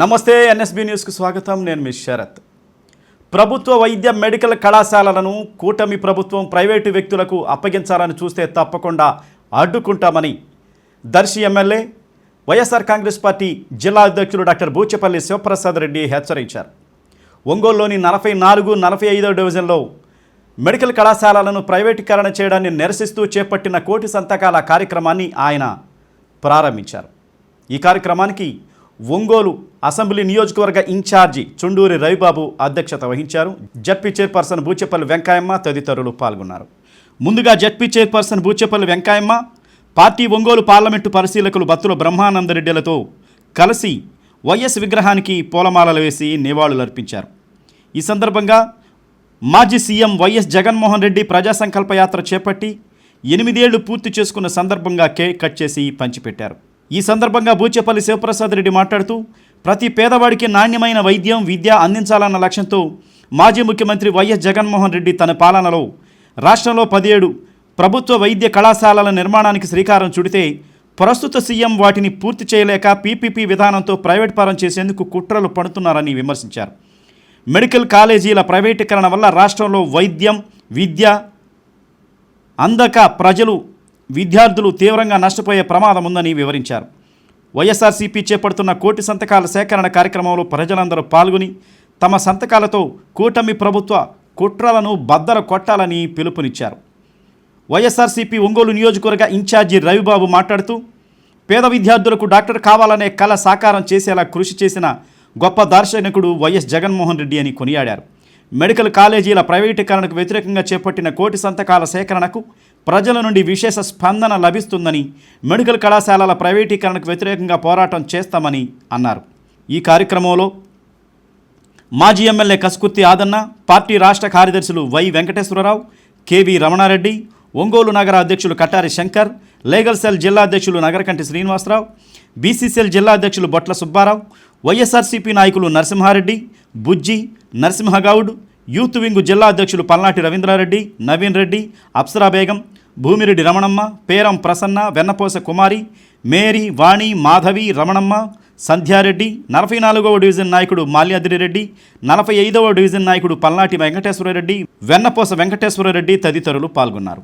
నమస్తే ఎన్ఎస్బి న్యూస్కు స్వాగతం. నేను మీ శరత్. ప్రభుత్వ వైద్య మెడికల్ కళాశాలలను కూటమి ప్రభుత్వం ప్రైవేటు వ్యక్తులకు అప్పగించాలని చూస్తే తప్పకుండా అడ్డుకుంటామని Darsi MLA YSR Congress party జిల్లా అధ్యక్షులు డాక్టర్ బూచపల్లి శివప్రసాద్ రెడ్డి హెచ్చరించారు. ఒంగోలులోని నలభై నాలుగు నలభై ఐదో డివిజన్లో మెడికల్ కళాశాలలను ప్రైవేటీకరణ చేయడాన్ని నిరసిస్తూ చేపట్టిన కోటి సంతకాల కార్యక్రమాన్ని ఆయన ప్రారంభించారు. ఈ కార్యక్రమానికి ఒంగోలు అసెంబ్లీ నియోజకవర్గ ఇన్ఛార్జి చుండూరి రవిబాబు అధ్యక్షత వహించారు. జడ్పీ చైర్పర్సన్ బూచెపల్లి వెంకాయమ్మ తదితరులు పాల్గొన్నారు. ముందుగా ZP chairperson Buchepalli Venkayamma party Ongole parliament పరిశీలకులు బత్తుల బ్రహ్మానందరెడ్డిలతో కలిసి వైఎస్ విగ్రహానికి పూలమాలలు వేసి నివాళులర్పించారు. ఈ సందర్భంగా మాజీ సీఎం వైఎస్ జగన్మోహన్ రెడ్డి ప్రజా సంకల్ప యాత్ర చేపట్టి ఎనిమిదేళ్ళు పూర్తి చేసుకున్న సందర్భంగా కేక్ కట్ చేసి పంచిపెట్టారు. ఈ సందర్భంగా బూచేపల్లి శివప్రసాద్ రెడ్డి మాట్లాడుతూ ప్రతి పేదవాడికి నాణ్యమైన వైద్యం విద్య అందించాలన్న లక్ష్యంతో మాజీ ముఖ్యమంత్రి వైఎస్ జగన్మోహన్ రెడ్డి తన పాలనలో రాష్ట్రంలో పదిహేడు ప్రభుత్వ వైద్య కళాశాలల నిర్మాణానికి శ్రీకారం చుడితే ప్రస్తుత సీఎం వాటిని పూర్తి చేయలేక పీపీపీ విధానంతో ప్రైవేట్ పరం చేసేందుకు కుట్రలు పడుతున్నారని విమర్శించారు. మెడికల్ కాలేజీల ప్రైవేటీకరణ వల్ల రాష్ట్రంలో వైద్యం విద్య అందక ప్రజలు విద్యార్థులు తీవ్రంగా నష్టపోయే ప్రమాదం ఉందని వివరించారు. వైఎస్ఆర్సీపీ చేపడుతున్న కోటి సంతకాల సేకరణ కార్యక్రమంలో ప్రజలందరూ పాల్గొని తమ సంతకాలతో కూటమి ప్రభుత్వ కుట్రలను బద్దర కొట్టాలని పిలుపునిచ్చారు. వైఎస్ఆర్సీపీ ఒంగోలు నియోజకవర్గ ఇన్ఛార్జి రవిబాబు మాట్లాడుతూ పేద విద్యార్థులకు డాక్టర్ కావాలనే కళ సాకారం చేసేలా కృషి చేసిన గొప్ప దార్శనికుడు వైఎస్ జగన్మోహన్ రెడ్డి అని కొనియాడారు. మెడికల్ కాలేజీల ప్రైవేటీకరణకు వ్యతిరేకంగా చేపట్టిన కోటి సంతకాల సేకరణకు ప్రజల నుండి విశేష స్పందన లభిస్తుందని మెడికల్ కళాశాలల ప్రైవేటీకరణకు వ్యతిరేకంగా పోరాటం చేస్తామని అన్నారు. ఈ కార్యక్రమంలో మాజీ ఎమ్మెల్యే కసుకుర్తి ఆదన్న పార్టీ రాష్ట్ర కార్యదర్శులు Y Venkateswararao K V Ramanareddy Ongole నగర అధ్యక్షులు కట్టారి శంకర్ లేగల్ సెల్ జిల్లా అధ్యక్షులు నగరకంటి శ్రీనివాసరావు బీసీసీఎల్ జిల్లా అధ్యక్షులు బొట్ల సుబ్బారావు వైఎస్ఆర్సీపీ నాయకులు నరసింహారెడ్డి బుజ్జి నరసింహగౌడ్ యూత్ వింగ్ జిల్లా అధ్యక్షులు పల్నాటి రవీంద్రారెడ్డి నవీన్ రెడ్డి అప్సరా బేగం భూమిరెడ్డి రమణమ్మ పేరం ప్రసన్న వెన్నపోస కుమారి మేరీ వాణి మాధవి రమణమ్మ సంధ్యారెడ్డి నలభై నాలుగవ డివిజన్ నాయకుడు మాల్యాద్రిరెడ్డి నలభై ఐదవ డివిజన్ నాయకుడు పల్నాటి వెంకటేశ్వరరెడ్డి వెన్నపోస వెంకటేశ్వరరెడ్డి తదితరులు పాల్గొన్నారు.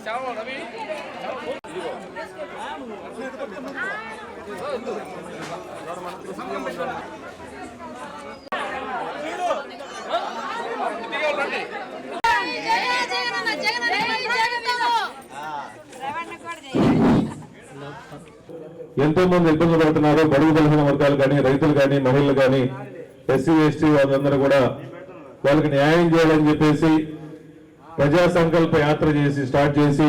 జగన్ జగన్ జగన్ ఎంతో మంది ఇబ్బంది పడుతున్నారు. బడుగు బలహీన వర్గాలు కానీ రైతులు కానీ మహిళలు కానీ ఎస్సీ ఎస్టీ వాళ్ళందరూ కూడా వాళ్ళకి న్యాయం చేయాలని చెప్పేసి ప్రజా సంకల్ప యాత్ర చేసి స్టార్ట్ చేసి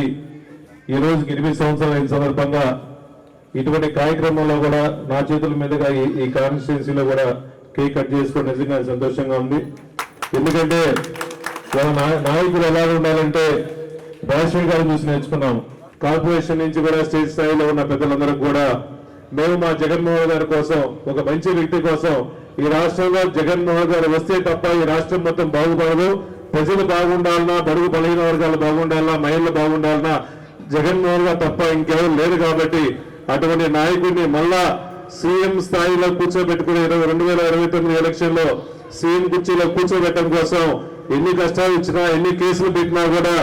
ఈ రోజుకి ఎనిమిది సంవత్సరాలు అయిన సందర్భంగా ఇటువంటి కార్యక్రమంలో కూడా నా చేతుల మీదుగా ఈ- కాన్స్టిట్యున్సీలో కూడా కేక్ కట్ చేసుకోవడం నిజంగా సంతోషంగా ఉంది. ఎందుకంటే వాళ్ళ నా- నాయకులు ఎలా ఉండాలంటే రాజశేఖర్ గారు చూసి నేర్చుకున్నాం కార్పొరేషన్ నుంచి కూడా స్టేట్ స్థాయిలో ఉన్న పెద్దలందరూ కూడా మేము మా జగన్మోహన్ గారి కోసం ఒక మంచి వ్యక్తి కోసం ఈ రాష్ట్రంలో జగన్మోహన్ గారు వస్తే తప్ప ఈ రాష్ట్రం మొత్తం బాగుపడదు. ప్రజలు బాగుండాలన్నా బడుగు బలహీన వర్గాలు బాగుండాలన్నా మహిళలు బాగుండాలన్నా జగన్మోహన్ గారు తప్ప ఇంకెవరు లేరు కాబట్టి అటువంటి నాయకుడిని మళ్ళా సీఎం స్థాయిలో కూర్చోబెట్టుకుని ఇరవై రెండు వేల ఇరవై తొమ్మిది ఎలక్షన్లో సీఎం కుర్చీలో కూర్చోబెట్టడం కోసం ఎన్ని కష్టాలు ఇచ్చినా ఎన్ని కేసులు పెట్టినా కూడా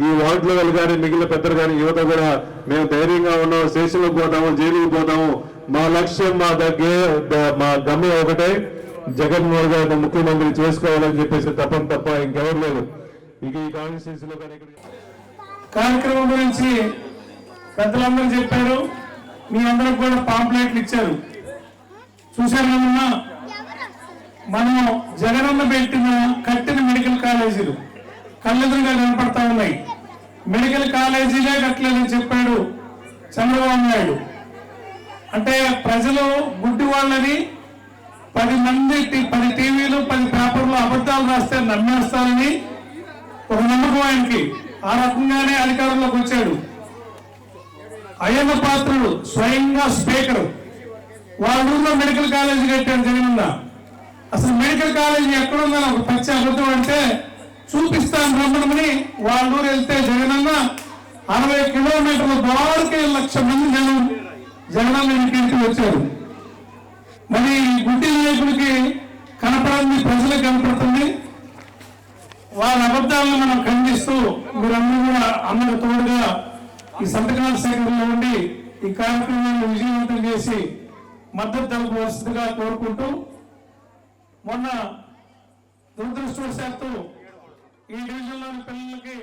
ఈ వార్డుల వాళ్ళు కానీ మిగిలిన పెద్దలు కానీ యువత కూడా మేము ధైర్యంగా ఉన్నాం స్టేషన్లకు పోతాము జైలుకి పోతాము. మా లక్ష్యం మా దగ్గర మా గమ్యం ఒకటే. జగన్మోహన్ గారిని ముఖ్యమంత్రి చేసుకోవాలని చెప్పేసి తప్పని తప్ప ఇంకెవరు లేదు ఇక ఈ కాన్స్టిట్యూన్సీలో కానీ ఇక్కడ- కార్యక్రమం గురించి పెద్దలందరూ చెప్పారు. మీ అందరికి కూడా పాంప్లెట్లు ఇచ్చారు. చూశారు కదమ్మా మనం జగనన్న పెట్టిన కట్టిన మెడికల్ కాలేజీలు. కళ్ళెదురుగా నిలబడతా ఉన్నాయి. మెడికల్ కాలేజీలే కట్టలేదని చెప్పాడు చంద్రబాబు నాయుడు. అంటే ప్రజలు గుడ్డి వాళ్ళని పది మంది పది టీవీలు పది పేపర్లు అబద్ధాలు రాస్తే నమ్మేస్తారని ఒక నమ్మకం ఆయనకి. ఆ రకంగానే అధికారంలోకి వచ్చాడు. అయ్యన్న పాత్రుడు స్వయంగా స్పీకర్. వాళ్ళ ఊర్లో మెడికల్ కాలేజీ కట్టాడు జగనన్న. అసలు మెడికల్ కాలేజీ ఎక్కడుందని ఒక పచ్చి అబద్ధం అంటే చూపిస్తాను రమ్మనమని వాళ్ళు ఊరు వెళ్తే జగనన్న అరవై కిలోమీటర్ల బారుకే లక్ష మంది జనం జగనన్న ఇంటికి వచ్చారు. మరి ఈ గుడ్డి నాయకుడికి కనపడింది ప్రజలకు కనపడుతుంది. వాళ్ళ అబద్ధాలను మనం ఖండిస్తూ మీరందరూ కూడా అన్నకు తోడుగా ఈ సంతకాల సేకరణలో ఉండి ఈ కార్యక్రమాన్ని విజయవంతం చేసి మద్దతు తెలపవలసిందిగా కోరుకుంటూ మొన్న దురదృష్టవశాత్తు ఈ డివిజన్లోని పిల్లలకి